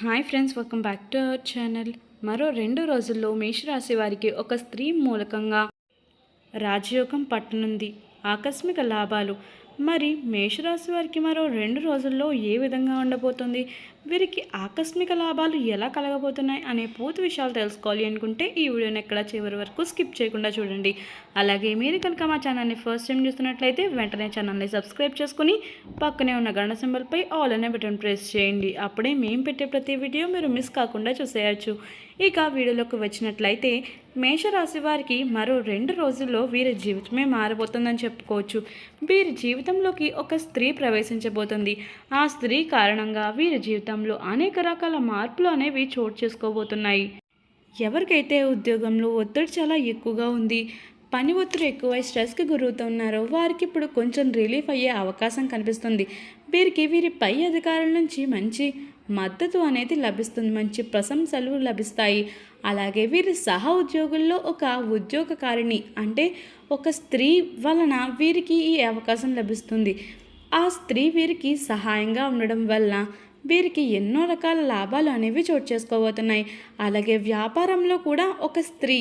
Hi friends welcome back to our channel. మరో రెండు రోజుల్లో మేషరాశి వారికి ఒక స్త్రీ మూలకంగా రాజయోగం పట్టనుంది. ఆకస్మిక లాభాలు మరి మేషరాశి వారికి మరో రెండు రోజుల్లో ఏ విధంగా ఉండబోతుంది? వీరికి ఆకస్మిక లాభాలు ఎలా కలగబోతున్నాయి అనే పూర్తి విషయాలు తెలుసుకోవాలి అనుకుంటే ఈ వీడియోని ఎక్కడ చివరి వరకు స్కిప్ చేయకుండా చూడండి. అలాగే మీరు కనుక మా ఛానల్ని ఫస్ట్ టైం చూస్తున్నట్లయితే వెంటనే ఛానల్ని సబ్స్క్రైబ్ చేసుకుని పక్కనే ఉన్న గంట సింబల్పై ఆల్ అనే బటన్ ప్రెస్ చేయండి. అప్పుడే మేము పెట్టే ప్రతి వీడియో మీరు మిస్ కాకుండా చూసేయచ్చు. ఇక వీడియోలోకి వచ్చినట్లయితే మేషరాశి వారికి మరో రెండు రోజుల్లో వీరి జీవితమే మారబోతుందని చెప్పుకోవచ్చు. వీరి జీవితంలోకి ఒక స్త్రీ ప్రవేశించబోతుంది. ఆ స్త్రీ కారణంగా వీరి జీవితంలో అనేక రకాల మార్పులు అనేవి చోటు చేసుకోబోతున్నాయి. ఎవరికైతే ఉద్యోగంలో ఒత్తిడి చాలా ఎక్కువగా ఉంది పని ఒత్తిడి ఎక్కువై స్ట్రెస్కి గురవుతున్నారో వారికి ఇప్పుడు కొంచెం రిలీఫ్ అయ్యే అవకాశం కనిపిస్తుంది. వీరికి వీరి పై అధికారుల నుంచి మంచి మద్దతు అనేది లభిస్తుంది మంచి ప్రశంసలు లభిస్తాయి. అలాగే వీరి సహ ఉద్యోగుల్లో ఒక ఉద్యోగకారిణి అంటే ఒక స్త్రీ వలన వీరికి ఈ అవకాశం లభిస్తుంది. ఆ స్త్రీ వీరికి సహాయంగా ఉండడం వల్ల వీరికి ఎన్నో రకాల లాభాలు అనేవి చోటు చేసుకోబోతున్నాయి. అలాగే వ్యాపారంలో కూడా ఒక స్త్రీ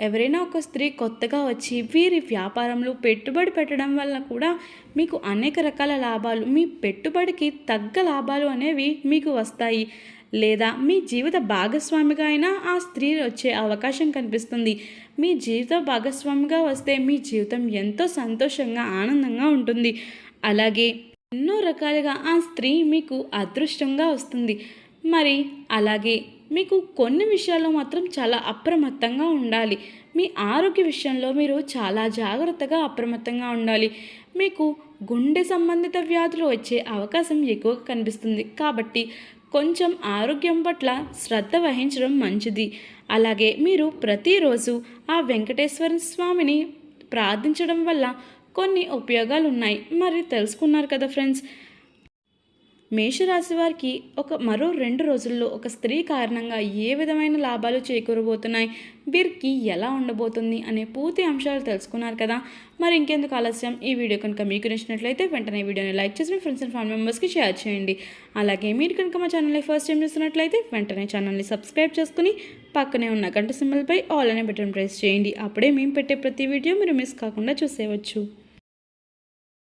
ఎవరైనా ఒక స్త్రీ కొత్తగా వచ్చి వీరి వ్యాపారంలో పెట్టుబడి పెట్టడం వల్ల కూడా మీకు అనేక రకాల లాభాలు మీ పెట్టుబడికి తగ్గ లాభాలు అనేవి మీకు వస్తాయి. లేదా మీ జీవిత భాగస్వామిగా అయినా ఆ స్త్రీ వచ్చే అవకాశం కనిపిస్తుంది. మీ జీవిత భాగస్వామిగా వస్తే మీ జీవితం ఎంతో సంతోషంగా ఆనందంగా ఉంటుంది. అలాగే ఎన్నో రకాలుగా ఆ స్త్రీ మీకు అదృష్టంగా వస్తుంది. మరి అలాగే మీకు కొన్ని విషయాల్లో మాత్రం చాలా అప్రమత్తంగా ఉండాలి. మీ ఆరోగ్య విషయంలో మీరు చాలా జాగ్రత్తగా అప్రమత్తంగా ఉండాలి. మీకు గుండె సంబంధిత వ్యాధులు వచ్చే అవకాశం ఎక్కువగా కనిపిస్తుంది. కాబట్టి కొంచెం ఆరోగ్యం పట్ల శ్రద్ధ వహించడం మంచిది. అలాగే మీరు ప్రతిరోజు ఆ వెంకటేశ్వర స్వామిని ప్రార్థించడం వల్ల కొన్ని ఉపయోగాలు ఉన్నాయి. మరి తెలుసుకున్నారు కదా ఫ్రెండ్స్. మేషరాశి వారికి ఒక మరో రెండు రోజుల్లో ఒక స్త్రీ కారణంగా ఏ విధమైన లాభాలు చేకూరబోతున్నాయి? వీరికి ఎలా ఉండబోతుంది? అనే పూర్తి అంశాలు తెలుసుకున్నారు కదా. మరి ఇంకెందుకు ఆలస్యం? ఈ వీడియో కనుక మీకు నచ్చినట్లయితే వెంటనే వీడియోని లైక్ చేసి మీ ఫ్రెండ్స్ అండ్ ఫ్యామిలీ మెంబర్స్కి షేర్ చేయండి. అలాగే మీరు కనుక మా ఛానల్ని ఫస్ట్ టైం చూస్తున్నట్లయితే వెంటనే ఛానల్ని సబ్స్క్రైబ్ చేసుకుని పక్కనే ఉన్న గంట సింబల్పై ఆల్ అనే బటన్ ప్రెస్ చేయండి. అప్పుడే మేము పెట్టే ప్రతి వీడియో మీరు మిస్ కాకుండా చూసేయవచ్చు.